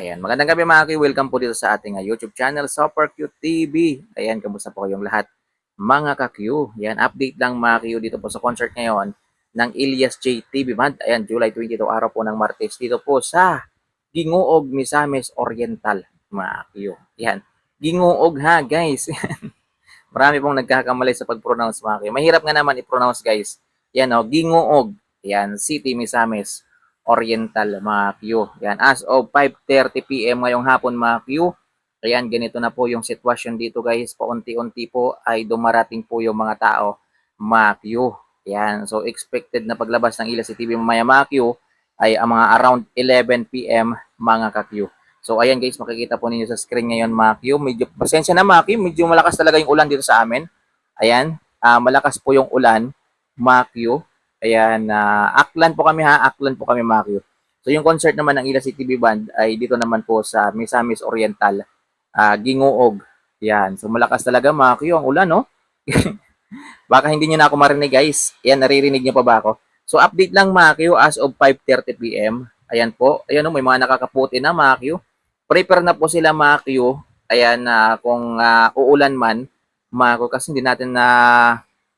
Ayan, magandang gabi mga Q. Welcome po dito sa ating uh, YouTube channel, Super Q TV. Ayan, kamusta po kayong lahat? Mga ka-Q. Ayan, update lang mga Q dito po sa concert ngayon ng Ilyas J TV Band. Ayan, July 22, araw po ng Martes. Dito po sa Gingoog, Misamis Oriental, mga Q. Ayan, Gingoog ha, guys. Marami pong nagkakamali sa pag-pronounce mga Q. Mahirap nga naman i-pronounce, guys. Yan o, Gingoog. Ayan, City Misamis Oriental, mga Q. Yan, as of 5.30 p.m. ngayong hapon, mga Q. Ayan, ganito na po yung sitwasyon dito, guys. Paunti-unti po ay dumarating po yung mga tao, mga Q. Yan, so expected na paglabas ng Ila TV mamaya, mga Q, ay ang mga around 11 p.m. mga ka-Q. So, ayan guys, makikita po ninyo sa screen ngayon, mga Q. Medyo, pasensya na, mga Q. Medyo malakas talaga yung ulan dito sa amin. Ayan, ah, malakas po yung ulan, mga Q. Ayan, uh, Aklan po kami ha, Aklan po kami Makyo. So yung concert naman ng Ila City Band ay dito naman po sa Misamis Oriental, uh, Gingoog. Yan, so malakas talaga Makyo ang ulan, no? Baka hindi niyo na ako marinig guys. Yan, naririnig niyo pa ba ako? So update lang Makyo as of 5.30 p.m. Ayan po, ayan no, may mga nakakaputi na Makyo. Prepare na po sila Makyo. Ayan, uh, kung uh, uulan man, Makyo, kasi hindi natin na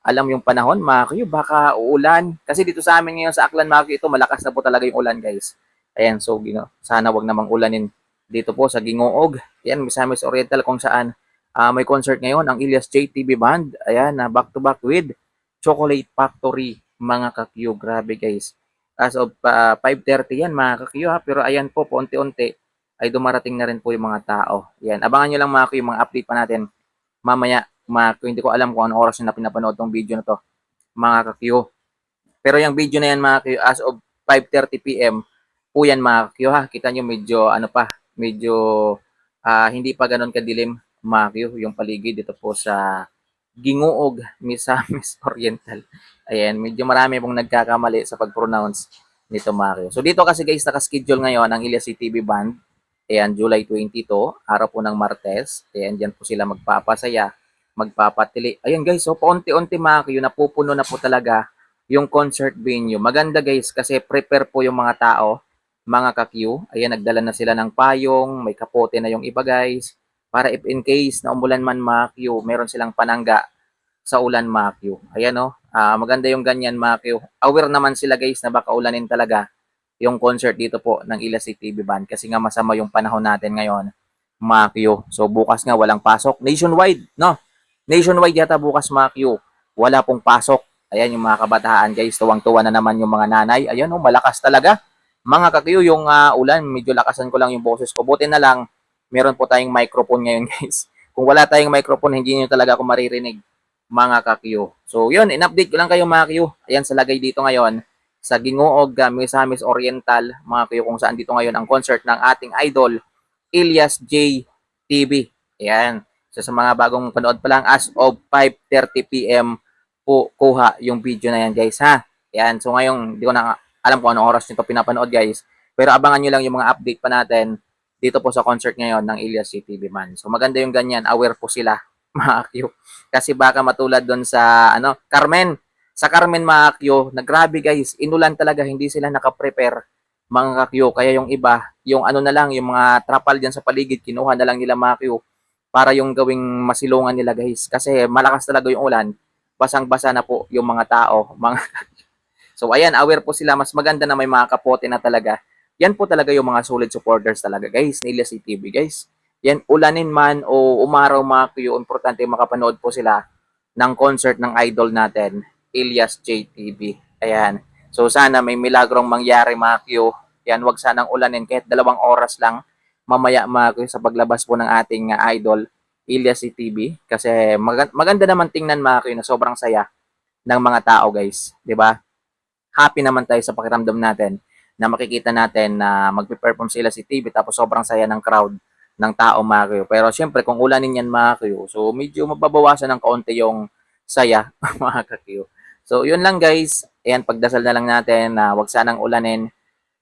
alam yung panahon, mga baka uulan. Kasi dito sa amin ngayon sa Aklan, mga kayo, ito, malakas na po talaga yung ulan, guys. Ayan, so, you know, sana wag namang ulanin dito po sa Gingoog. Ayan, Misamis Oriental kung saan uh, may concert ngayon, ang Ilyas JTV Band. Ayan, na uh, back to back with Chocolate Factory, mga kakyo. Grabe, guys. As of uh, 5.30 yan, mga kakyo, ha? Pero ayan po, paunti-unti ay dumarating na rin po yung mga tao. Ayan, abangan nyo lang mga kakyo, yung mga update pa natin mamaya mga hindi ko alam kung anong oras na pinapanood tong video na to, mga kakyo. Pero yung video na yan, mga kakyo, as of 5.30 p.m., po yan, mga kakyo, ha. Kita nyo medyo, ano pa, medyo uh, hindi pa ganun kadilim, mga kakyo, yung paligid dito po sa Ginguog, Misamis Oriental. Ayan, medyo marami pong nagkakamali sa pag-pronounce nito, mga kakyo. So, dito kasi guys, nakaschedule ngayon ang Ilyas TV Band. Ayan, July 22, araw po ng Martes. Ayan, dyan po sila magpapasaya magpapatili. Ayan guys, so paunti-unti mga kayo, napupuno na po talaga yung concert venue. Maganda guys, kasi prepare po yung mga tao, mga ka-Q. Ayan, nagdala na sila ng payong, may kapote na yung iba guys. Para if in case na umulan man mga Q, meron silang panangga sa ulan mga Q. Ayan o, oh, uh, maganda yung ganyan mga. Aware naman sila guys na baka ulanin talaga yung concert dito po ng Ila City TV Band kasi nga masama yung panahon natin ngayon mga. So bukas nga walang pasok nationwide, no? Nationwide yata bukas mga Q. Wala pong pasok. Ayan yung mga kabataan guys. Tuwang-tuwa na naman yung mga nanay. Ayan oh, malakas talaga. Mga kakyo, yung uh, ulan, medyo lakasan ko lang yung boses ko. Buti na lang, meron po tayong microphone ngayon guys. Kung wala tayong microphone, hindi nyo talaga ako maririnig mga kakyo. So yun, in-update ko lang kayo mga kakyo. Ayan sa lagay dito ngayon sa Gingoog, uh, Misamis Oriental, mga kakyo kung saan dito ngayon ang concert ng ating idol, Ilyas J. TV. Ayan. So sa mga bagong panood pa lang, as of 5.30 p.m. po kuha yung video na yan guys ha. Yan, so ngayon, hindi ko na alam kung anong oras nito pinapanood guys. Pero abangan nyo lang yung mga update pa natin dito po sa concert ngayon ng Ilyas CTV Man. So maganda yung ganyan, aware po sila mga Q. Kasi baka matulad doon sa ano, Carmen. Sa Carmen mga Q, nagrabe guys, inulan talaga, hindi sila nakaprepare mga Q. Kaya yung iba, yung ano na lang, yung mga trapal dyan sa paligid, kinuha na lang nila mga Q para yung gawing masilungan nila guys. Kasi malakas talaga yung ulan. Basang-basa na po yung mga tao. Mga so ayan, aware po sila. Mas maganda na may mga kapote na talaga. Yan po talaga yung mga solid supporters talaga guys. Nila si TV guys. Yan, ulanin man o umaraw mga kuyo, importante makapanood po sila ng concert ng idol natin, Ilyas JTV. Ayan. So sana may milagrong mangyari mga. Yan, wag sanang ulanin kahit dalawang oras lang mamaya mga sa paglabas po ng ating uh, idol, Ilyas TV. Kasi mag- maganda naman tingnan mga kayo na sobrang saya ng mga tao guys. ba diba? Happy naman tayo sa pakiramdam natin na makikita natin na magpe-perform sila si TV tapos sobrang saya ng crowd ng tao mga kayo. Pero syempre kung ulanin yan mga kayo, so medyo mababawasan ng kaunti yung saya mga kayo. So yun lang guys. Ayan, pagdasal na lang natin na wag sanang ulanin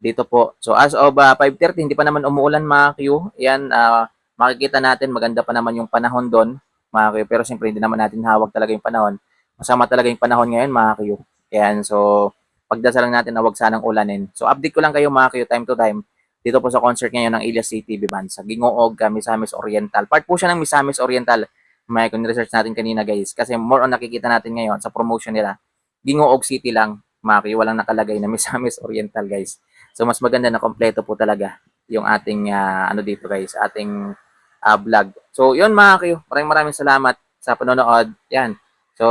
dito po. So as of uh, ah, 5.30, hindi pa naman umuulan mga Q. Yan, uh, makikita natin, maganda pa naman yung panahon doon mga Q. Pero siyempre hindi naman natin hawag talaga yung panahon. Masama talaga yung panahon ngayon mga Q. Yan, so pagdasal lang natin na wag sanang ulanin. So update ko lang kayo mga Q time to time dito po sa concert ngayon ng Elias CTV Band sa Gingoog, uh, Misamis Oriental. Part po siya ng Misamis Oriental. May kung research natin kanina guys. Kasi more on nakikita natin ngayon sa promotion nila. Gingoog City lang, Maki, walang nakalagay na Misamis Oriental guys. So mas maganda na kompleto po talaga yung ating ah, ano dito guys, ating ah, vlog. So yun Maki, maraming maraming salamat sa panonood. Yan. So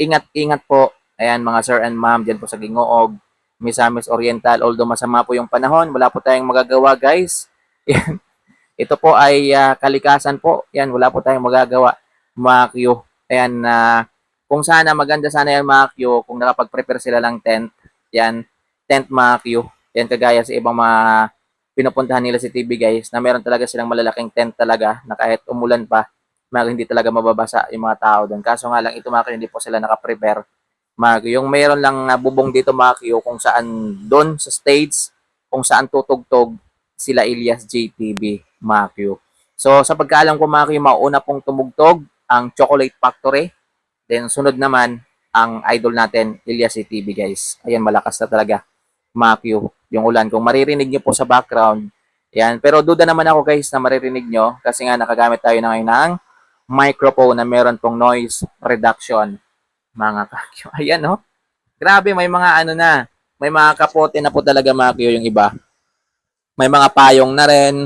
ingat-ingat po. Ayan mga sir and ma'am diyan po sa Gingoog. Misamis Oriental. Although masama po yung panahon, wala po tayong magagawa guys. Yan. Ito po ay ah, kalikasan po. Yan, wala po tayong magagawa. Mga Q. Ayan, na kung sana maganda sana yan mga Q, kung nakapag-prepare sila ng tent. Yan, tent mga Q. Yan, kagaya sa ibang mga pinupuntahan nila si TV guys, na meron talaga silang malalaking tent talaga, na kahit umulan pa, mga hindi talaga mababasa yung mga tao doon. Kaso nga lang, ito mga Q, hindi po sila nakaprepare. Mga Q, yung mayroon lang na bubong dito mga Q, kung saan doon sa stage, kung saan tutugtog sila Elias JTV, mga Q. So, sa pagkaalam ko mga Q, mauna pong tumugtog ang Chocolate Factory. Then, sunod naman, ang idol natin, Elias JTV guys. Ayan, malakas na talaga, mga Q, yung ulan. Kung maririnig nyo po sa background, yan. Pero duda naman ako guys na maririnig nyo kasi nga nakagamit tayo na ngayon ng microphone na meron pong noise reduction mga kakyo. Ayan, no? Grabe, may mga ano na. May mga kapote na po talaga mga kakyo yung iba. May mga payong na rin.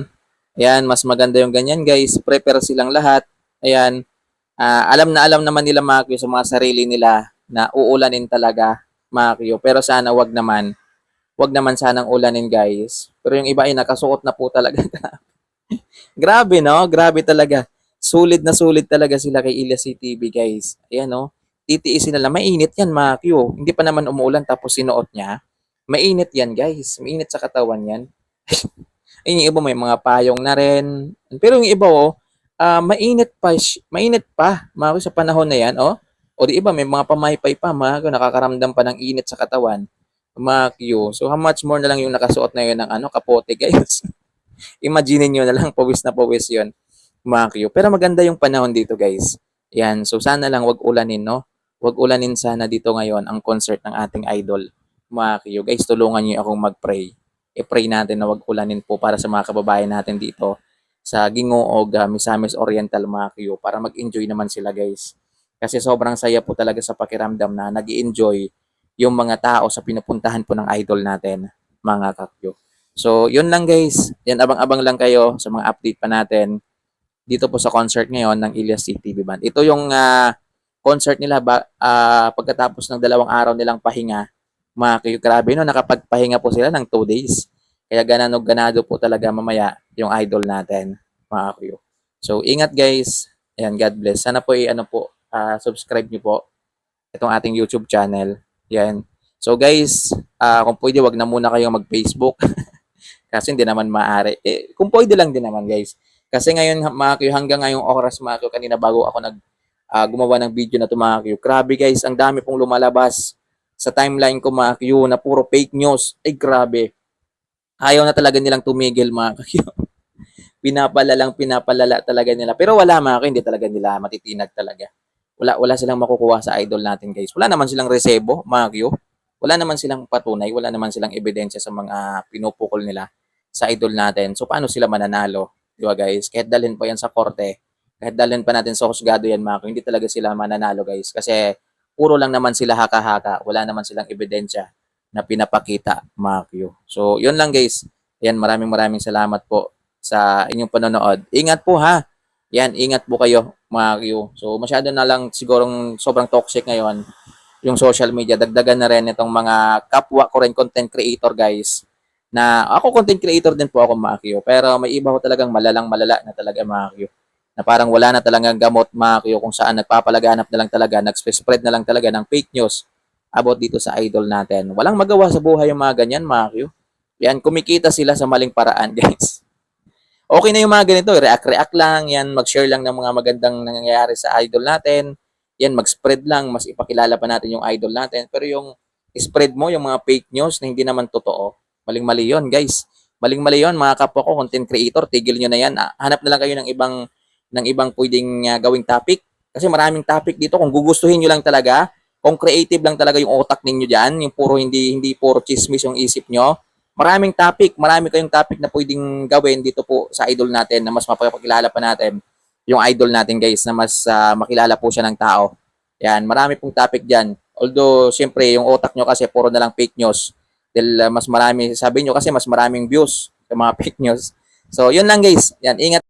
Ayan, mas maganda yung ganyan, guys. Prepare silang lahat. Ayan. Ah, alam na alam naman nila mga kakyo sa mga sarili nila na uulanin talaga mga kakyo. Pero sana wag naman. Wag naman sanang ulanin, guys. Pero yung iba ay nakasuot na po talaga. Grabe, no? Grabe talaga. Sulit na sulit talaga sila kay Ilya CTV, guys. Ayan, no? titiisin nila. Mainit yan, mga Q. Hindi pa naman umuulan tapos sinuot niya. Mainit yan, guys. Mainit sa katawan yan. Ayun, yung iba may mga payong na rin. Pero yung iba, oh, ah, mainit pa, mainit pa, mga Q, sa panahon na yan, oh. O di iba, may mga pamaypay pa, mga Q, nakakaramdam pa ng init sa katawan. Q. So, how much more na lang yung nakasuot na yun ng ano, kapote, guys. Imagine nyo na lang, pawis na pawis yun, Q. Pero maganda yung panahon dito, guys. Yan, so sana lang wag ulanin, no? wag ulanin sana dito ngayon ang concert ng ating idol. Mga kiyo, guys, tulungan niyo akong mag-pray. I-pray natin na wag ulanin po para sa mga kababayan natin dito sa Gingoog, uh, Misamis Oriental, mga kiyo, para mag-enjoy naman sila, guys. Kasi sobrang saya po talaga sa pakiramdam na nag enjoy yung mga tao sa pinupuntahan po ng idol natin, mga kakyo. So, yun lang guys. Yan, abang-abang lang kayo sa mga update pa natin dito po sa concert ngayon ng Ilias CTV Band. Ito yung ah, concert nila ba, ah, pagkatapos ng dalawang araw nilang pahinga. Mga kayo, grabe no, nakapagpahinga po sila ng 2 days. Kaya gananog ganado po talaga mamaya yung idol natin, mga kayo. So, ingat guys. Ayan, God bless. Sana po i-ano po, ah, subscribe niyo po itong ating YouTube channel. Yan. So guys, ah, kung pwede wag na muna kayong mag-Facebook. Kasi hindi naman maaari. Eh, kung pwede lang din naman guys. Kasi ngayon, mga kayo, hanggang ngayong oras, mga kayo, kanina bago ako nag ah, gumawa ng video na to, mga kayo. Grabe guys, ang dami pong lumalabas sa timeline ko, mga kayo, na puro fake news. Ay, grabe. Ayaw na talaga nilang tumigil, mga kayo. pinapalalang pinapalala talaga nila. Pero wala, mga kayo, hindi talaga nila matitinag talaga. Wala, wala silang makukuha sa idol natin, guys. Wala naman silang resebo, kayo. Wala naman silang patunay, wala naman silang ebidensya sa mga pinupukol nila sa idol natin. So, paano sila mananalo? Di ba guys? Kahit dalhin pa yan sa korte, kahit dalhin pa natin sa husgado yan ko, hindi talaga sila mananalo guys. Kasi puro lang naman sila haka-haka. Wala naman silang ebidensya na pinapakita Q. So, yun lang guys. Yan, maraming maraming salamat po sa inyong panonood. Ingat po ha. Yan, ingat po kayo mga Q. So, masyado na lang sigurong sobrang toxic ngayon yung social media. Dagdagan na rin itong mga kapwa ko rin content creator guys na ako content creator din po ako Makyo, pero may iba ko talagang malalang malala na talaga Makyo. Na parang wala na talagang gamot Makyo kung saan nagpapalaganap na lang talaga, nag-spread na lang talaga ng fake news about dito sa idol natin. Walang magawa sa buhay yung mga ganyan Makyo. Yan, kumikita sila sa maling paraan guys. Okay na yung mga ganito, react-react lang, yan, mag-share lang ng mga magandang nangyayari sa idol natin. Yan, mag-spread lang, mas ipakilala pa natin yung idol natin. Pero yung spread mo, yung mga fake news na hindi naman totoo, Maling-mali yun, guys. Maling-mali yun, mga kapwa ko, content creator, tigil nyo na yan. Ah, Hanap na lang kayo ng ibang, ng ibang pwedeng ah, gawing topic. Kasi maraming topic dito. Kung gugustuhin nyo lang talaga, kung creative lang talaga yung utak ninyo dyan, yung puro hindi, hindi puro chismis yung isip nyo, maraming topic, marami kayong topic na pwedeng gawin dito po sa idol natin na mas mapapakilala pa natin yung idol natin guys na mas ah, makilala po siya ng tao. Yan, marami pong topic diyan. Although, siyempre, yung utak nyo kasi puro na lang fake news. Dahil ah, mas marami, sabi nyo kasi mas maraming views sa mga fake news. So, yun lang guys. Yan, ingat